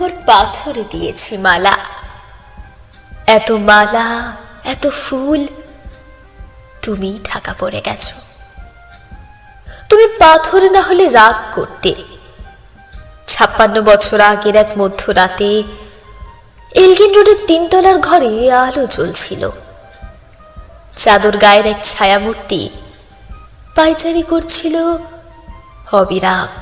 পাথরে দিয়েছি মালা। এত মালা, এত ফুল তুমি ঢাকা পড়ে গেছো। তুমি পাথরে না হলে রাগ করতে। ছাপ্পান্ন বছর আগের এক মধ্যরাতে এলগিন রোডের তিনতলার ঘরে আলো জ্বলছিল। চাদর গায়ের এক ছায়ামূর্তি পাইচারি করছিল অবিরাম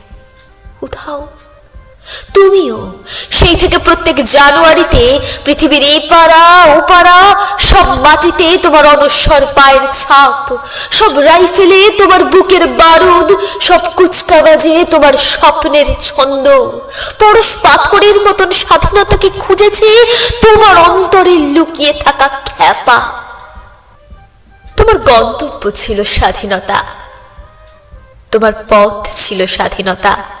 উধাও তুমিও সেই থেকে প্রত্যেক জানুয়ারিতে পৃথিবীর এই পাড়া, ও পাড়া, সব মাটিতে তোমার অনস্বর পায়ের ছাপ, সব রাইফেলে তোমার বুকের বারুদ, সব কুচকাবাজে তোমার স্বপ্নের ছন্দ। পরশ পাথরের মতন স্বাধীনতাকে খুঁজেছে তোমার অন্তরে লুকিয়ে থাকা খ্যাপা। তোমার গন্তব্য ছিল স্বাধীনতা। তোমার পথ ছিল স্বাধীনতা।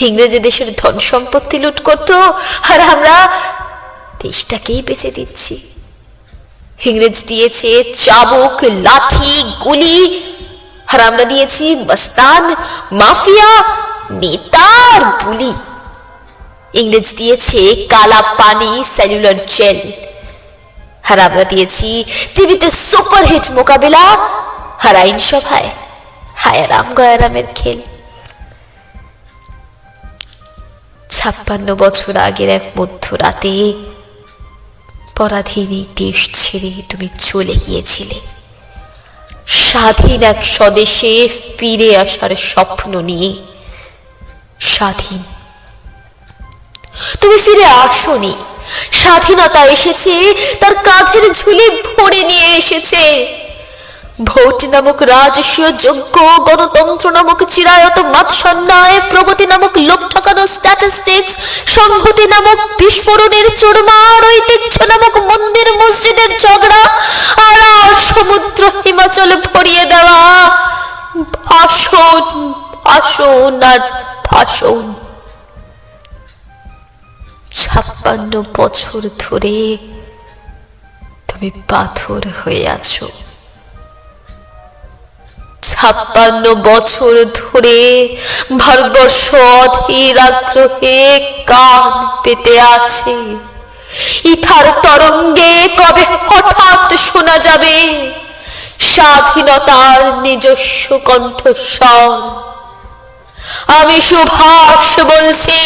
ইংরেজি দেশের ধন সম্পত্তি লুট করত, আর আমরা দেশটাকেই বেঁচে দিচ্ছি। ইংরেজ দিয়েছে চাবুক, লাঠি, গুলি, আর আমরা দিয়েছি মস্তান, মাফিয়া, নেতার গুলি। ইংরেজ দিয়েছে কালা পানি, সেলুলার জেল। আর আমরা দিয়েছি টিভিতে সুপারহিট মোকাবেলা, আর আইনসভায় হায়ারাম গয়ারামের খেল। ছাপ্পান্ন বছর আগের এক মধ্যরাতে পরাধীন এই দেশ ছেড়ে তুমি চলে গিয়েছিলে। স্বাধীন এক স্বদেশে ফিরে আসার স্বপ্ন নিয়ে। স্বাধীন। তুমি ফিরে আসনি। স্বাধীনতা এসেছে, তার কাঁধের ঝুলি ভরে নিয়ে এসেছে। ভোট নামক রাজস্বীয় যোগ্য গণতন্ত্র নামক চিরায়ত মাৎসন্যায় প্রগতি নামক লোক ঠকানো স্ট্যাটিস্টিক্স সংহতি নামক বিস্ফোরণের চুরমার ঐতিহ্য নামক মন্দির মসজিদের ঝগড়া আর সমুদ্র হিমাচল ভরিয়ে দেওয়া। ভাষণ ভাষণ আর ভাষণ। ছাপ্পান্ন বছর ধরে তুমি পাথর হয়ে আছো। ছাপ্পান্ন বছর ধরে ভারতবর্ষ অধীর আগ্রহে কান পেতে আছে। ইথার তরঙ্গে কবে হঠাৎ শোনা যাবে? স্বাধীনতার নিজস্ব কণ্ঠস্বর। আমি সুভাষ বলছি।